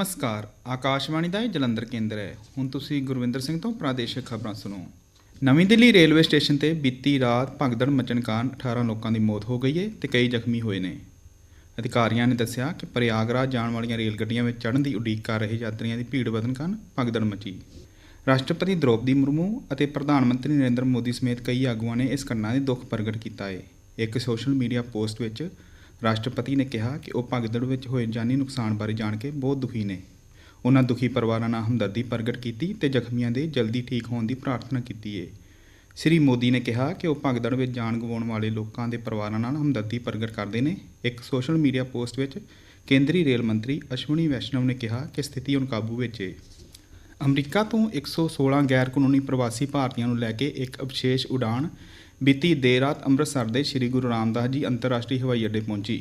ਨਮਸਕਾਰ, ਆਕਾਸ਼ਵਾਣੀ ਦਾ ਇਹ ਜਲੰਧਰ ਕੇਂਦਰ ਹੈ। ਹੁਣ ਤੁਸੀਂ ਗੁਰਵਿੰਦਰ ਸਿੰਘ ਤੋਂ ਪ੍ਰਾਦੇਸ਼ਿਕ ਖਬਰਾਂ ਸੁਣੋ। ਨਵੀਂ ਦਿੱਲੀ ਰੇਲਵੇ ਸਟੇਸ਼ਨ ਤੇ ਬੀਤੀ ਰਾਤ ਭਗਦੜ ਮਚਣ ਕਾਰਨ 18 ਲੋਕਾਂ ਦੀ ਮੌਤ ਹੋ ਗਈ ਹੈ ਤੇ ਕਈ ਜ਼ਖਮੀ ਹੋਏ ਨੇ। ਅਧਿਕਾਰੀਆਂ ਨੇ ਦੱਸਿਆ ਕਿ ਪ੍ਰਯਾਗਰਾਜ ਜਾਣ ਵਾਲੀਆਂ ਰੇਲ ਗੱਡੀਆਂ ਵਿੱਚ ਚੜ੍ਹਨ ਦੀ ਉਡੀਕ ਕਰ ਰਹੇ ਯਾਤਰੀਆਂ ਦੀ ਭੀੜ ਵਧਣ ਕਾਰਨ ਭਗਦੜ ਮਚੀ। ਰਾਸ਼ਟਰਪਤੀ ਦ੍ਰੋਪਦੀ ਮੁਰਮੂ ਅਤੇ ਪ੍ਰਧਾਨ ਮੰਤਰੀ ਨਰਿੰਦਰ ਮੋਦੀ ਸਮੇਤ ਕਈ ਆਗੂਆਂ ਨੇ ਇਸ ਘਟਨਾ ਦੇ ਦੁੱਖ ਪ੍ਰਗਟ ਕੀਤਾ ਹੈ ਇੱਕ ਸੋਸ਼ਲ ਮੀਡੀਆ ਪੋਸਟ ਵਿੱਚ ਰਾਸ਼ਟਰਪਤੀ ਨੇ ਕਿਹਾ ਕਿ ਉਹ ਭਗਦੜ ਵਿੱਚ ਹੋਏ ਜਾਨੀ ਨੁਕਸਾਨ ਬਾਰੇ ਜਾਣ ਕੇ ਬਹੁਤ ਦੁਖੀ ਨੇ। ਉਹਨਾਂ ਦੁਖੀ ਪਰਿਵਾਰਾਂ ਨਾਲ ਹਮਦਰਦੀ ਪ੍ਰਗਟ ਕੀਤੀ ਤੇ ਜ਼ਖਮੀਆਂ ਦੇ ਜਲਦੀ ਠੀਕ ਹੋਣ ਦੀ ਪ੍ਰਾਰਥਨਾ ਕੀਤੀ ਏ। ਸ੍ਰੀ ਮੋਦੀ ਨੇ ਕਿਹਾ ਕਿ ਉਹ ਭਗਦੜ ਵਿੱਚ ਜਾਨ ਗਵਾਉਣ ਵਾਲੇ ਲੋਕਾਂ ਦੇ ਪਰਿਵਾਰਾਂ ਨਾਲ ਹਮਦਰਦੀ ਪ੍ਰਗਟ ਕਰਦੇ ਨੇ। ਇੱਕ ਸੋਸ਼ਲ ਮੀਡੀਆ ਪੋਸਟ ਵਿੱਚ ਕੇਂਦਰੀ ਰੇਲ ਮੰਤਰੀ ਅਸ਼ਵਨੀ ਵੈਸ਼ਨਵ ਨੇ ਕਿਹਾ ਕਿ ਸਥਿਤੀ ਹੁਣ ਕਾਬੂ ਵਿੱਚ ਏ। ਅਮਰੀਕਾ ਤੋਂ 116 ਗੈਰ ਕਾਨੂੰਨੀ ਪ੍ਰਵਾਸੀ ਭਾਰਤੀਆਂ ਨੂੰ ਲੈ ਕੇ ਇੱਕ ਵਿਸ਼ੇਸ਼ ਉਡਾਨ ਬੀਤੀ ਦੇਰ ਰਾਤ ਅੰਮ੍ਰਿਤਸਰ ਦੇ ਸ੍ਰੀ ਗੁਰੂ ਰਾਮਦਾਸ ਜੀ ਅੰਤਰਰਾਸ਼ਟਰੀ ਹਵਾਈ ਅੱਡੇ ਪਹੁੰਚੀ।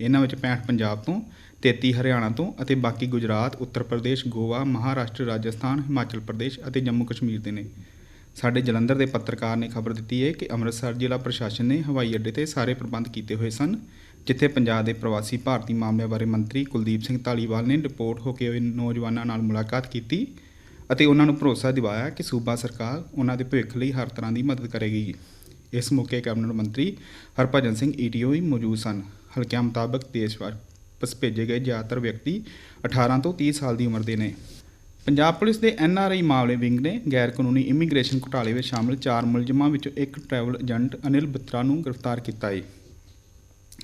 ਇਹਨਾਂ ਵਿੱਚ 65 ਪੰਜਾਬ ਤੋਂ 33 ਹਰਿਆਣਾ ਤੋਂ ਅਤੇ ਬਾਕੀ ਗੁਜਰਾਤ, ਉੱਤਰ ਪ੍ਰਦੇਸ਼, ਗੋਆ, ਮਹਾਰਾਸ਼ਟਰ, ਰਾਜਸਥਾਨ, ਹਿਮਾਚਲ ਪ੍ਰਦੇਸ਼ ਅਤੇ ਜੰਮੂ ਕਸ਼ਮੀਰ ਦੇ ਨੇ। ਸਾਡੇ ਜਲੰਧਰ ਦੇ ਪੱਤਰਕਾਰ ਨੇ ਖਬਰ ਦਿੱਤੀ ਹੈ ਕਿ ਅੰਮ੍ਰਿਤਸਰ ਜ਼ਿਲ੍ਹਾ ਪ੍ਰਸ਼ਾਸਨ ਨੇ ਹਵਾਈ ਅੱਡੇ ਤੇ ਸਾਰੇ ਪ੍ਰਬੰਧ ਕੀਤੇ ਹੋਏ ਸਨ, ਜਿੱਥੇ ਪੰਜਾਬ ਦੇ ਪ੍ਰਵਾਸੀ ਭਾਰਤੀ ਮਾਮਲਿਆਂ ਬਾਰੇ ਮੰਤਰੀ ਕੁਲਦੀਪ ਸਿੰਘ ਧਾਲੀਵਾਲ ਨੇ ਰਿਪੋਰਟ ਹੋ ਕੇ ਹੋਏ ਨੌਜਵਾਨਾਂ ਨਾਲ ਮੁਲਾਕਾਤ ਕੀਤੀ ਅਤੇ ਉਹਨਾਂ ਨੂੰ ਭਰੋਸਾ ਦਿਵਾਇਆ ਕਿ ਸੂਬਾ ਸਰਕਾਰ ਉਹਨਾਂ ਦੇ ਭਵਿੱਖ ਲਈ ਹਰ ਤਰ੍ਹਾਂ ਦੀ ਮਦਦ ਕਰੇਗੀ। ਇਸ ਮੌਕੇ ਕੈਬਨਿਟ ਮੰਤਰੀ ਹਰਭਜਨ ਸਿੰਘ ਈਟੀਓ ਵੀ ਮੌਜੂਦ ਸਨ। ਹਲਕਿਆਂ ਮੁਤਾਬਕ ਦੇਸ਼ ਵਾਪਸ ਭੇਜੇ ਗਏ ਜ਼ਿਆਦਾਤਰ ਵਿਅਕਤੀ 18 ਤੋਂ 30 ਸਾਲ ਦੀ ਉਮਰ ਦੇ ਨੇ। ਪੰਜਾਬ ਪੁਲਿਸ ਦੇ ਐਨਆਰਆਈ ਮਾਮਲੇ ਵਿੰਗ ਨੇ ਗੈਰ ਕਾਨੂੰਨੀ ਇਮੀਗ੍ਰੇਸ਼ਨ ਘੁਟਾਲੇ ਵਿੱਚ ਸ਼ਾਮਲ ਚਾਰ ਮੁਲਜ਼ਮਾਂ ਵਿੱਚੋਂ ਇੱਕ ਟਰੈਵਲ ਏਜੰਟ ਅਨਿਲ ਬੱਤਰਾ ਨੂੰ ਗ੍ਰਿਫਤਾਰ ਕੀਤਾ ਹੈ।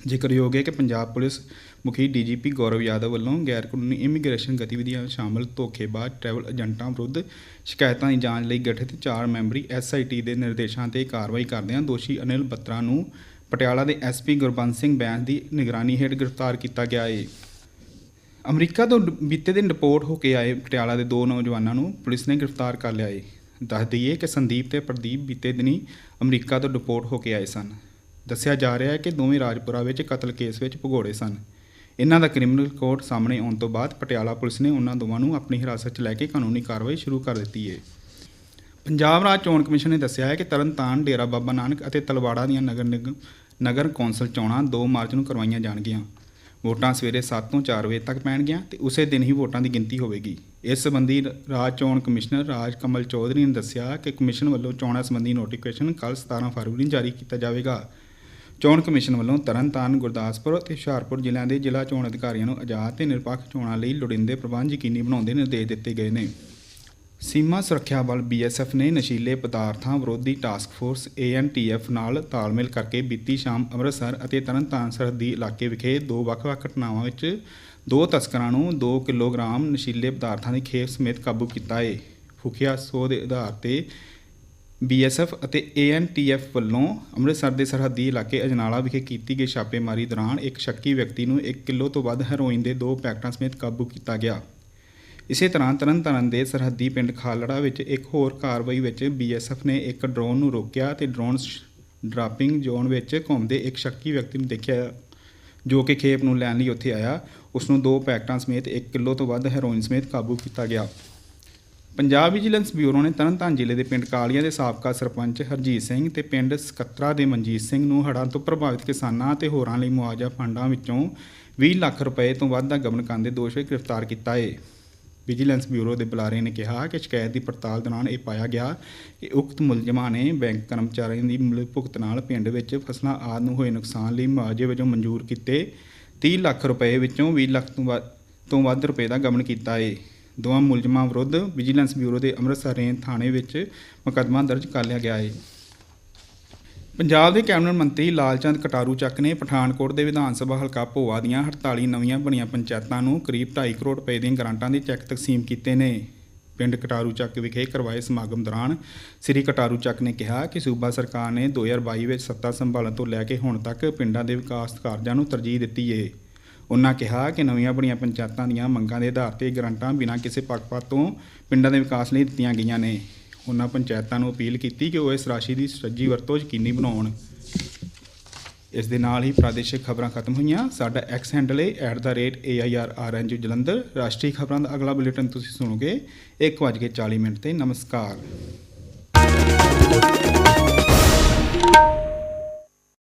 ਜ਼ਿਕਰਯੋਗ ਹੈ ਕਿ ਪੰਜਾਬ ਪੁਲਿਸ ਮੁਖੀ ਡੀਜੀਪੀ ਗੌਰਵ ਯਾਦਵ ਵੱਲੋਂ ਗੈਰ ਕਾਨੂੰਨੀ ਇਮੀਗ੍ਰੇਸ਼ਨ ਗਤੀਵਿਧੀਆਂ ਸ਼ਾਮਲ ਧੋਖੇਬਾਜ਼ ਟਰੈਵਲ ਏਜੰਟਾਂ ਵਿਰੁੱਧ ਸ਼ਿਕਾਇਤਾਂ ਦੀ ਜਾਂਚ ਲਈ ਗਠਿਤ ਚਾਰ ਮੈਂਬਰੀ ਐਸਆਈਟੀ ਦੇ ਨਿਰਦੇਸ਼ਾਂ ਤੇ ਕਾਰਵਾਈ ਕਰਦਿਆਂ ਦੋਸ਼ੀ ਅਨਿਲ ਬੱਤਰਾ ਨੂੰ ਪਟਿਆਲਾ ਦੇ ਐਸਪੀ ਗੁਰਬੰਸ ਸਿੰਘ ਬੈਂਸ ਦੀ ਨਿਗਰਾਨੀ ਹੇਠ ਗ੍ਰਿਫਤਾਰ ਕੀਤਾ ਗਿਆ ਹੈ ਅਮਰੀਕਾ ਤੋਂ ਡ- ਬੀਤੇ ਦਿਨ ਰਿਪੋਰਟ ਹੋ ਕੇ ਆਏ ਪਟਿਆਲਾ ਦੇ ਦੋ ਨੌਜਵਾਨਾਂ ਨੂੰ ਪੁਲਿਸ ਨੇ ਗ੍ਰਿਫਤਾਰ ਕਰ ਲਿਆ ਹੈ ਦੱਸ ਦਈਏ ਕਿ ਸੰਦੀਪ ਤੇ ਪ੍ਰਦੀਪ ਬੀਤੇ ਦਿਨੀ ਅਮਰੀਕਾ ਤੋਂ ਰਿਪੋਰਟ ਹੋ ਕੇ ਆਏ ਸਨ। ਦੱਸਿਆ ਜਾ ਰਿਹਾ ਹੈ ਕਿ ਦੋਵੇਂ ਰਾਜਪੁਰਾ ਵਿੱਚ ਕਤਲ ਕੇਸ ਵਿੱਚ ਭਗੌੜੇ ਸਨ। ਇਹਨਾਂ ਦਾ ਕ੍ਰਿਮੀਨਲ ਕੋਰਟ ਸਾਹਮਣੇ ਆਉਣ ਤੋਂ ਬਾਅਦ ਪਟਿਆਲਾ ਪੁਲਿਸ ਨੇ ਉਹਨਾਂ ਦੋਵਾਂ ਨੂੰ ਆਪਣੀ ਹਿਰਾਸਤ 'ਚ ਲੈ ਕੇ ਕਾਨੂੰਨੀ ਕਾਰਵਾਈ ਸ਼ੁਰੂ ਕਰ ਦਿੱਤੀ ਹੈ ਪੰਜਾਬ ਰਾਜ ਚੋਣ ਕਮਿਸ਼ਨ ਨੇ ਦੱਸਿਆ ਹੈ ਕਿ ਤਰਨਤਾਰਨ, ਡੇਰਾ ਬਾਬਾ ਨਾਨਕ ਅਤੇ ਤਲਵਾੜਾ ਦੀਆਂ ਨਗਰ ਨਿਗਮ ਨਗਰ ਕੌਂਸਲ ਚੋਣਾਂ 2 ਮਾਰਚ ਨੂੰ ਕਰਵਾਈਆਂ ਜਾਣਗੀਆਂ। ਵੋਟਾਂ ਸਵੇਰੇ 7 ਤੋਂ 4 ਵਜੇ ਤੱਕ ਪੈਣਗੀਆਂ ਤੇ ਉਸੇ ਦਿਨ ਹੀ ਵੋਟਾਂ ਦੀ ਗਿਣਤੀ ਹੋਵੇਗੀ। ਇਸ ਸੰਬੰਧੀ ਰਾਜ ਚੋਣ ਕਮਿਸ਼ਨਰ ਰਾਜ ਕਮਲ ਚੌਧਰੀ ਨੇ ਦੱਸਿਆ ਕਿ ਕਮਿਸ਼ਨ ਵੱਲੋਂ ਚੋਣਾਂ ਸੰਬੰਧੀ ਨੋਟੀਫਿਕੇਸ਼ਨ ਕੱਲ੍ਹ 17 ਫਰਵਰੀ ਨੂੰ ਜਾਰੀ ਕੀਤਾ ਜਾਵੇਗਾ। ਚੋਣ ਕਮਿਸ਼ਨ ਵੱਲੋਂ ਤਰਨਤਾਰਨ, ਗੁਰਦਾਸਪੁਰ ਅਤੇ ਹੁਸ਼ਿਆਰਪੁਰ ਜ਼ਿਲ੍ਹਿਆਂ ਦੇ ਜ਼ਿਲ੍ਹਾ ਚੋਣ ਅਧਿਕਾਰੀਆਂ ਨੂੰ ਆਜ਼ਾਦ ਤੇ ਨਿਰਪੱਖ ਚੋਣਾਂ ਲਈ ਲੋੜੀਂਦੇ ਪ੍ਰਬੰਧ ਯਕੀਨੀ ਬਣਾਉਣ ਦੇ ਨਿਰਦੇਸ਼ ਦਿੱਤੇ ਗਏ ਨੇ। ਸੀਮਾ ਸੁਰੱਖਿਆ ਬਲ ਬੀਐਸਐਫ ਨੇ ਨਸ਼ੀਲੇ ਪਦਾਰਥਾਂ ਵਿਰੋਧੀ ਟਾਸਕ ਫੋਰਸ ਏਐਨਟੀਐਫ ਨਾਲ ਤਾਲਮੇਲ ਕਰਕੇ ਬੀਤੀ ਸ਼ਾਮ ਅੰਮ੍ਰਿਤਸਰ ਅਤੇ ਤਰਨਤਾਰਨ ਸਰਹੱਦੀ ਇਲਾਕੇ ਵਿਖੇ ਦੋ ਵੱਖ-ਵੱਖ ਘਟਨਾਵਾਂ ਵਿੱਚ ਦੋ ਤਸਕਰਾਂ ਨੂੰ 2 ਕਿਲੋਗ੍ਰਾਮ ਨਸ਼ੀਲੇ ਪਦਾਰਥਾਂ ਦੀ ਖੇਪ ਸਮੇਤ ਕਾਬੂ ਕੀਤਾ ਹੈ ਫੁਖਿਆ ਸੋ ਦੇ ਆਧਾਰ ਤੇ ਬੀਐਸਐਫ ਅਤੇ ਏਐਨਟੀਐਫ ਵੱਲੋਂ ਅੰਮ੍ਰਿਤਸਰ ਦੇ ਸਰਹੱਦੀ ਇਲਾਕੇ ਅਜਨਾਲਾ ਵਿਖੇ ਕੀਤੀ ਗਈ ਛਾਪੇਮਾਰੀ ਦੌਰਾਨ ਇੱਕ ਸ਼ੱਕੀ ਵਿਅਕਤੀ ਨੂੰ 1 ਕਿਲੋ ਤੋਂ ਵੱਧ ਹੈਰੋਇਨ ਦੇ ਦੋ ਪੈਕਟਾਂ ਸਮੇਤ ਕਾਬੂ ਕੀਤਾ ਗਿਆ। ਇਸੇ ਤਰ੍ਹਾਂ ਤਰਨਤਾਰਨ ਦੇ ਸਰਹੱਦੀ ਪਿੰਡ ਖਾਲੜਾ ਵਿੱਚ ਇੱਕ ਹੋਰ ਕਾਰਵਾਈ ਵਿੱਚ ਬੀਐਸਐਫ ਨੇ ਇੱਕ ਡਰੋਨ ਨੂੰ ਰੋਕਿਆ ਤੇ ਡਰੋਨ ਡਰਾਪਿੰਗ ਜ਼ੋਨ ਵਿੱਚ ਘੁੰਮਦੇ ਇੱਕ ਸ਼ੱਕੀ ਵਿਅਕਤੀ ਨੂੰ ਦੇਖਿਆ ਜੋ ਕਿ ਖੇਪ ਨੂੰ ਲੈਣ ਲਈ ਉੱਥੇ ਆਇਆ। ਉਸ ਨੂੰ ਦੋ ਪੈਕਟਾਂ ਸਮੇਤ 1 ਕਿਲੋ ਤੋਂ ਵੱਧ ਹੈਰੋਇਨ ਸਮੇਤ ਕਾਬੂ ਕੀਤਾ ਗਿਆ। ਪੰਜਾਬ ਵਿਜੀਲੈਂਸ ਬਿਊਰੋ ਨੇ ਤਰਨਤਾਰਨ ਜ਼ਿਲ੍ਹੇ ਦੇ ਪਿੰਡ ਕਾਲੀਆਂ ਦੇ ਸਾਬਕਾ ਸਰਪੰਚ ਹਰਜੀਤ ਸਿੰਘ ਤੇ ਪਿੰਡ ਸਕੱਤਰਾ ਦੇ ਮਨਜੀਤ ਸਿੰਘ ਨੂੰ ਹੜ੍ਹਾਂ ਤੋਂ ਪ੍ਰਭਾਵਿਤ ਕਿਸਾਨਾਂ ਤੇ ਹੋਰਾਂ ਲਈ ਮੁਆਵਜ਼ਾ ਫੰਡਾਂ ਵਿੱਚੋਂ 20 ਲੱਖ ਰੁਪਏ ਤੋਂ ਵੱਧ ਦਾ ਗਬਨ ਕਰਨ ਦੇ ਦੋਸ਼ ਵਿੱਚ ਗ੍ਰਿਫਤਾਰ ਕੀਤਾ ਹੈ ਵਿਜੀਲੈਂਸ ਬਿਊਰੋ ਦੇ ਬੁਲਾਰੇ ਨੇ ਕਿਹਾ ਕਿ ਸ਼ਿਕਾਇਤ ਦੀ ਪੜਤਾਲ ਦੌਰਾਨ ਇਹ ਪਾਇਆ ਗਿਆ ਕਿ ਉਕਤ ਮੁਲਜ਼ਮਾਂ ਨੇ ਬੈਂਕ ਕਰਮਚਾਰੀਆਂ ਦੀ ਮਿਲ ਭੁਗਤ ਨਾਲ ਪਿੰਡ ਵਿੱਚ ਫਸਲਾਂ ਆਦਿ ਨੂੰ ਹੋਏ ਨੁਕਸਾਨ ਲਈ ਮੁਆਵਜ਼ੇ ਵਜੋਂ ਮਨਜ਼ੂਰ ਕੀਤੇ 30 ਲੱਖ ਰੁਪਏ ਵਿੱਚੋਂ 20 ਲੱਖ ਤੋਂ ਵੱਧ ਤੋਂ ਵੱਧ ਰੁਪਏ ਦਾ ਗਬਨ ਕੀਤਾ ਹੈ ਦੋਵਾਂ ਮੁਲਜ਼ਮਾਂ ਵਿਰੁੱਧ ਵਿਜੀਲੈਂਸ ਬਿਊਰੋ ਦੇ ਅੰਮ੍ਰਿਤਸਰ ਰੇਂਜ ਥਾਣੇ ਵਿੱਚ ਮੁਕੱਦਮਾ ਦਰਜ ਕਰ ਲਿਆ ਗਿਆ ਹੈ ਪੰਜਾਬ ਦੇ ਕੈਬਨਿਟ ਮੰਤਰੀ ਲਾਲਚੰਦ ਕਟਾਰੂ ਚੱਕ ਨੇ ਪਠਾਨਕੋਟ ਦੇ ਵਿਧਾਨ ਸਭਾ ਹਲਕਾ ਭੋਆ ਦੀਆਂ 48 ਨਵੀਆਂ ਬਣੀਆਂ ਪੰਚਾਇਤਾਂ ਨੂੰ ਕਰੀਬ 2.5 ਕਰੋੜ ਰੁਪਏ ਦੀਆਂ ਗ੍ਰਾਂਟਾਂ ਦੇ ਚੈੱਕ ਤਕਸੀਮ ਕੀਤੇ ਨੇ। ਪਿੰਡ ਕਟਾਰੂ ਚੱਕ ਵਿਖੇ ਕਰਵਾਏ ਸਮਾਗਮ ਦੌਰਾਨ ਸ੍ਰੀ ਕਟਾਰੂ ਚੱਕ ਨੇ ਕਿਹਾ ਕਿ ਸੂਬਾ ਸਰਕਾਰ ਨੇ 2022 ਵਿੱਚ ਸੱਤਾ ਸੰਭਾਲਣ ਤੋਂ ਲੈ ਕੇ ਹੁਣ ਤੱਕ ਪਿੰਡਾਂ ਦੇ ਵਿਕਾਸ ਕਾਰਜਾਂ ਨੂੰ ਤਰਜੀਹ ਦਿੱਤੀ ਏ। ਉਨ੍ਹਾਂ ਕਿਹਾ ਕਿ ਨਵੀਆਂ ਬਣੀਆਂ ਪੰਚਾਇਤਾਂ ਦੀਆਂ ਮੰਗਾਂ ਦੇ ਆਧਾਰ ਤੇ ਗ੍ਰਾਂਟਾਂ ਬਿਨਾਂ ਕਿਸੇ ਪੱਖਪਾਤ ਤੋਂ ਪਿੰਡਾਂ ਦੇ ਵਿਕਾਸ ਲਈ ਦਿੱਤੀਆਂ ਗਈਆਂ ਨੇ। ਉਨ੍ਹਾਂ ਪੰਚਾਇਤਾਂ ਨੂੰ ਅਪੀਲ ਕੀਤੀ ਕਿ ਉਹ ਇਸ ਰਾਸ਼ੀ ਦੀ ਸੱਜੀ ਵਰਤੋਂ ਯਕੀਨੀ ਬਣਾਉਣ। ਇਸ ਦੇ ਨਾਲ ਹੀ ਪ੍ਰਾਦੇਸ਼ਿਕ ਖਬਰਾਂ ਖਤਮ ਹੋਈਆਂ। ਸਾਡਾ ਐਕਸ ਹੈਂਡਲ ਹੈ @airrnj ਜਲੰਧਰ। ਰਾਸ਼ਟਰੀ ਖਬਰਾਂ ਦਾ ਅਗਲਾ ਬੁਲੇਟਿਨ ਤੁਸੀਂ ਸੁਣੋਗੇ। 1:40 ਮਿੰਟ ਤੇ। ਨਮਸਕਾਰ।